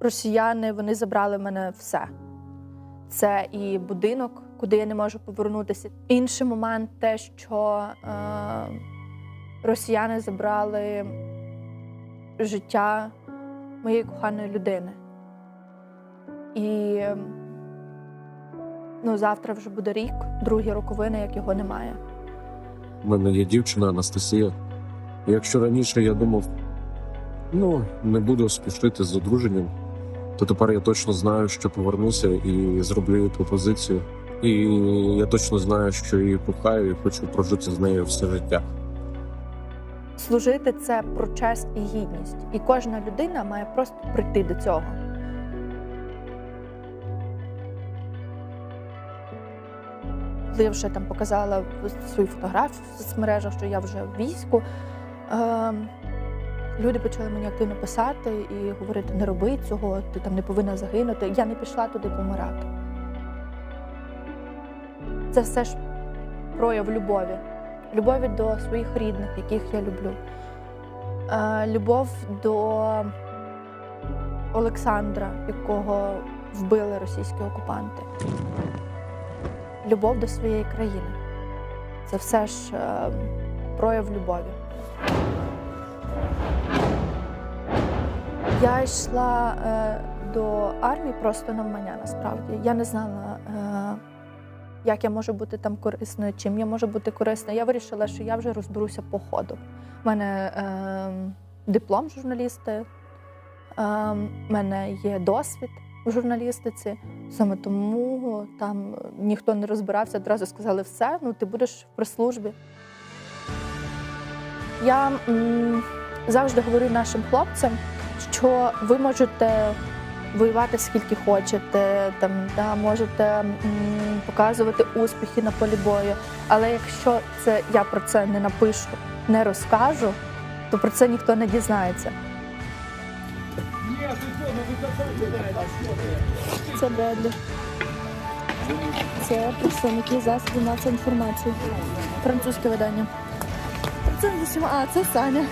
росіяни вони забрали в мене все. Це і будинок, куди я не можу повернутися. Інший момент те, що е, росіяни забрали життя моєї коханої людини. І ну, завтра вже буде рік, другі роковини, як його немає. У мене є дівчина Анастасія. Якщо раніше я думав, ну не буду спішити з одруженням, то тепер я точно знаю, що повернуся і зроблю їй пропозицію. І я точно знаю, що її кохаю і хочу прожити з нею все життя. Служити це про честь і гідність. І кожна людина має просто прийти до цього. Коли я вже там показала свою фотографію в соцмережах, що я вже в війську, е, люди почали мені активно писати і говорити: не роби цього, ти там не повинна загинути. Я не пішла туди помирати. Це все ж прояв любові. Любові до своїх рідних, яких я люблю. Любов до Олександра, якого вбили російські окупанти. Любов до своєї країни. Це все ж е, прояв любові. Я йшла е, до армії просто навмання насправді. Я не знала, е, як я можу бути там корисною, чим я можу бути корисною. Я вирішила, що я вже розберуся по ходу. У мене е, диплом журналісти, е, в мене є досвід у журналістиці. Саме тому там ніхто не розбирався, одразу сказали все, ну ти будеш в прес-службі. Я м, завжди говорю нашим хлопцям, що ви можете воювати скільки хочете, там, да, можете м, показувати успіхи на полі бою. Але якщо це я про це не напишу, не розкажу, то про це ніхто не дізнається. Це Бедлі. Це представники засобів масової інформації. Французьке видання. Це не а це Саня.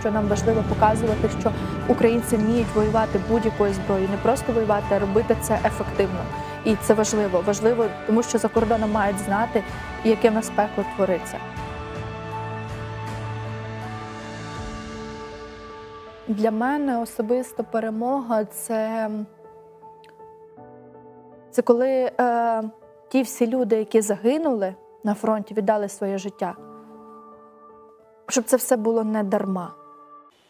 Що нам важливо показувати, що українці вміють воювати будь-якою зброєю, не просто воювати, а робити це ефективно. І це важливо. Важливо, тому що за кордоном мають знати, яке в нас пекло твориться. Для мене особисто перемога це, це коли е, ті всі люди, які загинули на фронті, віддали своє життя, щоб це все було не дарма.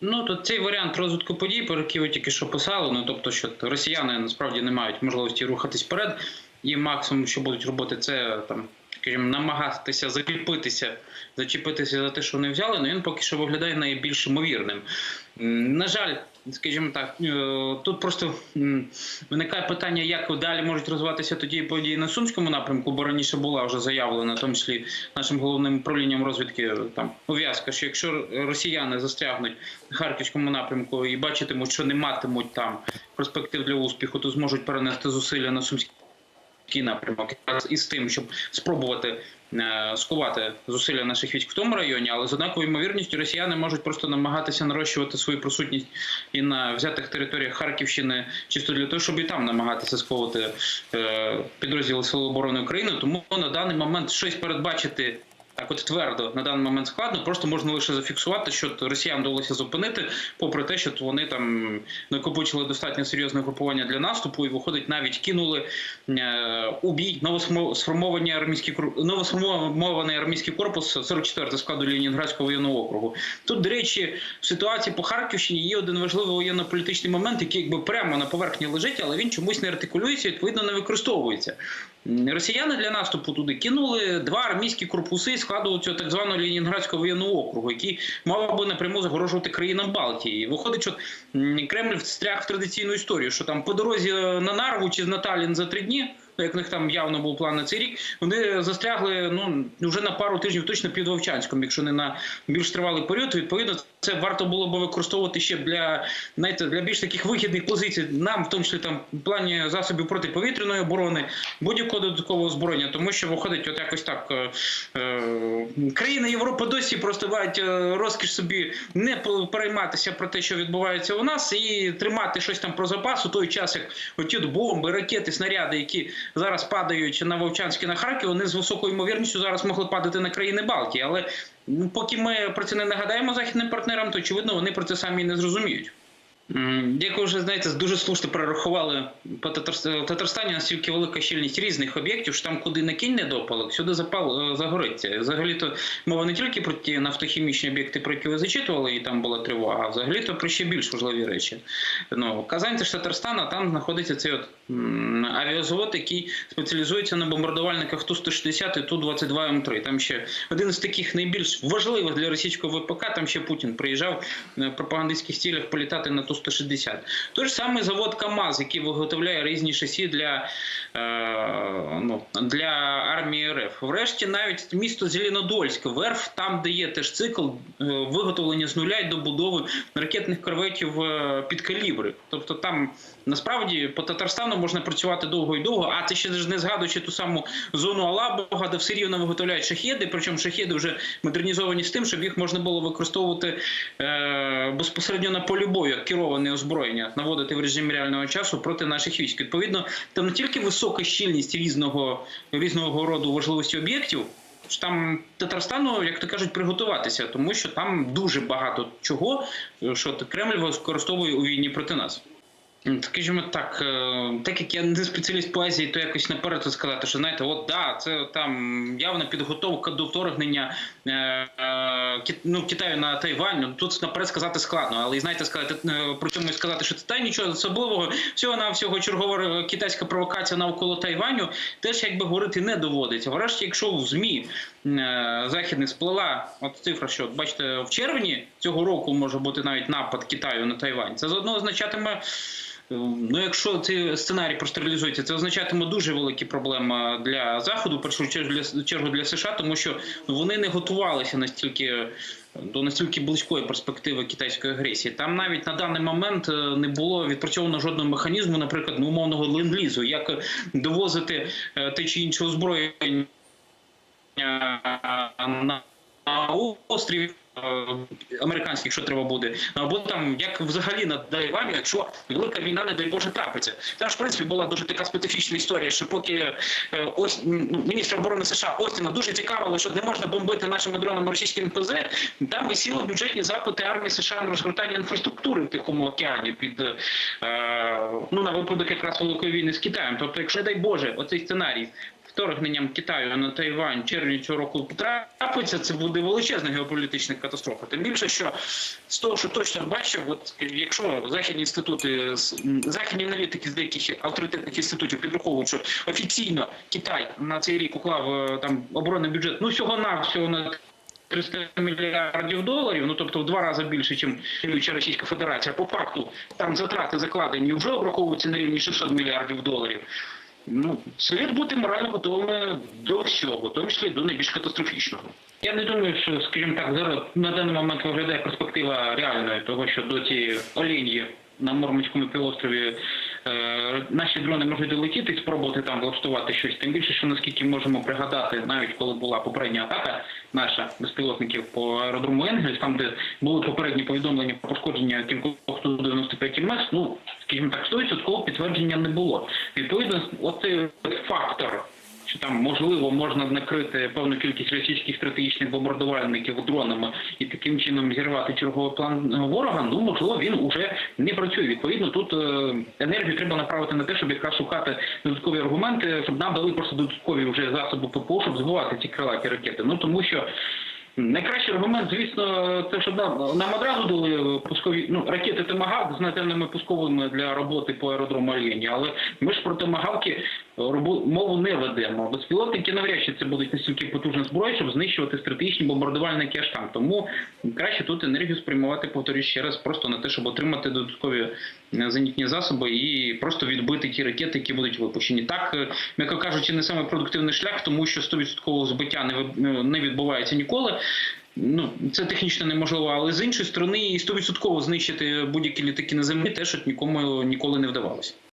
Ну то цей варіант розвитку подій, про який ви тільки що писали. Ну тобто, що росіяни насправді не мають можливості рухатись вперед, і максимум, що будуть робити, це там. Скажімо, намагатися закріпитися, зачепитися за те, що вони взяли, Ну він поки що виглядає найбільш ймовірним. На жаль, скажімо так, е, тут просто виникає питання, як далі можуть розвиватися тоді події на Сумському напрямку, бо раніше була вже заявлена, в тому числі нашим головним управлінням розвідки там ув'язка, що якщо росіяни застрягнуть на харківському напрямку і бачитимуть, що не матимуть там перспектив для успіху, то зможуть перенести зусилля на Сумський напрямок якраз із тим, щоб спробувати е, скувати зусилля наших військ в тому районі, але з однаковою ймовірністю росіяни можуть просто намагатися нарощувати свою присутність і на взятих територіях Харківщини, чисто для того, щоб і там намагатися сковувати е, підрозділи Сил оборони України. Тому на даний момент щось передбачити. Так, от твердо на даний момент складно, просто можна лише зафіксувати, що росіян вдалося зупинити, попри те, що вони там накопичили достатньо серйозне групування для наступу, і виходить, навіть кинули е, у бій новосформовані армійські новосформований армійський корпус 44 складу Ленінградського воєнного округу. Тут, до речі, в ситуації по Харківщині є один важливий воєнно-політичний момент, який якби прямо на поверхні лежить, але він чомусь не артикулюється, відповідно не використовується. Росіяни для наступу туди кинули два армійські корпуси складу цього так званого Лінінградського воєнного округу, який мав би напряму загрожувати країнам Балтії. Виходить, що Кремль встряг в традиційну історію, що там по дорозі на Нарву чи на Талін за три дні як в них там явно був план на цей рік, вони застрягли ну вже на пару тижнів точно під Вовчанськом, якщо не на більш тривалий період. Відповідно, це варто було би використовувати ще для знаєте, для більш таких вигідних позицій. Нам, в тому числі там в плані засобів протиповітряної оборони, будь-якого додаткового озброєння, тому що виходить, от якось так е, е, країни Європи досі просто мають е, розкіш собі не перейматися про те, що відбувається у нас, і тримати щось там про запас у той час, як оті бомби, ракети, снаряди, які зараз падають на Вовчанськ на Харків, вони з високою ймовірністю зараз могли падати на країни Балтії. Але поки ми про це не нагадаємо західним партнерам, то очевидно вони про це самі не зрозуміють. Як ви вже знаєте, дуже слушно прорахували по е, Татарстані. Татарстані настільки велика щільність різних об'єктів, що там куди не кінь недопалок, сюди запал е, загориться. Взагалі-то мова не тільки про ті нафтохімічні об'єкти, про які ви зачитували, і там була тривога, а взагалі-то про ще більш важливі речі. Ну, Казань це ж Татарстана, там знаходиться цей от авіазавод, який спеціалізується на бомбардувальниках Ту-160 і Ту-22 М3. Там ще один з таких найбільш важливих для російського ВПК, там ще Путін приїжджав е, в пропагандистських цілях політати на ту 160. Тож саме завод КАМАЗ, який виготовляє різні шасі для е, ну, для армії РФ. Врешті навіть місто Зеленодольськ, верф, там де є теж цикл е, виготовлення з нуля і добудови ракетних корветів е, під калібри. Тобто там насправді по Татарстану можна працювати довго і довго, а ти ще не згадуючи ту саму зону Алабога, де все рівно виготовляють шахіди, причому шахіди вже модернізовані з тим, щоб їх можна було використовувати е, безпосередньо на полі бою, як керов кероване озброєння, наводити в режимі реального часу проти наших військ. Відповідно, там не тільки висока щільність різного, різного роду важливості об'єктів. Там Татарстану, як то кажуть, приготуватися, тому що там дуже багато чого, що Кремль використовує у війні проти нас. Скажімо так, е, так як я не спеціаліст по Азії, то якось наперед сказати, що знаєте, от да, це там явна підготовка до вторгнення е, е, ну, Китаю на Тайвань. Ну, Тут наперед сказати складно, але знаєте, сказати при цьому сказати, що це та нічого особливого, всього на всього чергова китайська провокація навколо Тайваню, теж якби говорити не доводиться. Врешті, якщо в змі західних сплила от цифра, що бачите, в червні цього року може бути навіть напад Китаю на Тайвань, це заодно означатиме. Ну, якщо цей сценарій просто реалізується, це означатиме дуже великі проблеми для заходу, в першу чергу для США, тому що вони не готувалися настільки до настільки близької перспективи китайської агресії. Там навіть на даний момент е, не було відпрацьовано жодного механізму, наприклад, ну, умовного ленд-лізу, як довозити е, те чи інше озброєння е, на острів е, американський, якщо треба буде, або там як взагалі на Тайвані, якщо велика війна, не дай Боже, трапиться. Там ж в принципі була дуже така специфічна історія, що поки е, ось міністр оборони США Остіна дуже цікавило, що не можна бомбити нашими дронами російські НПЗ, там висіли бюджетні запити армії США на розгортання інфраструктури в Тихому океані під е, ну на випадок якраз великої війни з Китаєм. Тобто, якщо дай Боже, оцей сценарій вторгненням Китаю на Тайвань червні цього року трапиться, це буде величезна геополітична катастрофа. Тим більше, що з того, що точно бачив, от якщо західні інститути, західні аналітики з деяких авторитетних інститутів підраховують, що офіційно Китай на цей рік уклав е, там оборонний бюджет, ну всього на всього на 300 мільярдів доларів, ну тобто в два рази більше, ніж Російська Федерація. По факту там затрати закладені вже обраховуються на рівні 600 мільярдів доларів. Ну, слід бути морально готовими до всього, в тому числі до найбільш катастрофічного. Я не думаю, що, скажімо так, зараз на даний момент виглядає перспектива реальної того, що до цієї олінії на Мурманському півострові наші дрони можуть долетіти спробувати там влаштувати щось. Тим більше, що наскільки можемо пригадати, навіть коли була попередня атака наша безпілотників по аеродрому Енгельс, там де були попередні повідомлення про пошкодження кількох 195 МС, ну скажімо так, 100% підтвердження не було. Відповідно, оцей фактор. Що там можливо можна накрити певну кількість російських стратегічних бомбардувальників дронами і таким чином зірвати черговий план е, ворога? Ну можливо, він уже не працює. Відповідно, тут е, енергію треба направити на те, щоб якраз шукати додаткові аргументи, щоб нам дали просто додаткові вже засоби ППО, щоб збивати ці крилаті ракети. Ну тому що. Найкращий аргумент, звісно, це щоб нам, нам одразу дали пускові ну, ракети Томагавк з наземними пусковими для роботи по аеродрому Альєні. Але ми ж про Томагавки мову не ведемо. Безпілотники навряд чи це будуть настільки потужна зброя, щоб знищувати стратегічні бомбардувальники аж там. Тому краще тут енергію спрямувати, повторюю ще раз, просто на те, щоб отримати додаткові е, зенітні засоби і просто відбити ті ракети, які будуть випущені. Так, е, м'яко кажучи, не самий продуктивний шлях, тому що 100% збиття ви- не відбувається ніколи. Ну, це технічно неможливо, але з іншої сторони, і 100% знищити будь-які літаки на землі теж от нікому ніколи не вдавалося.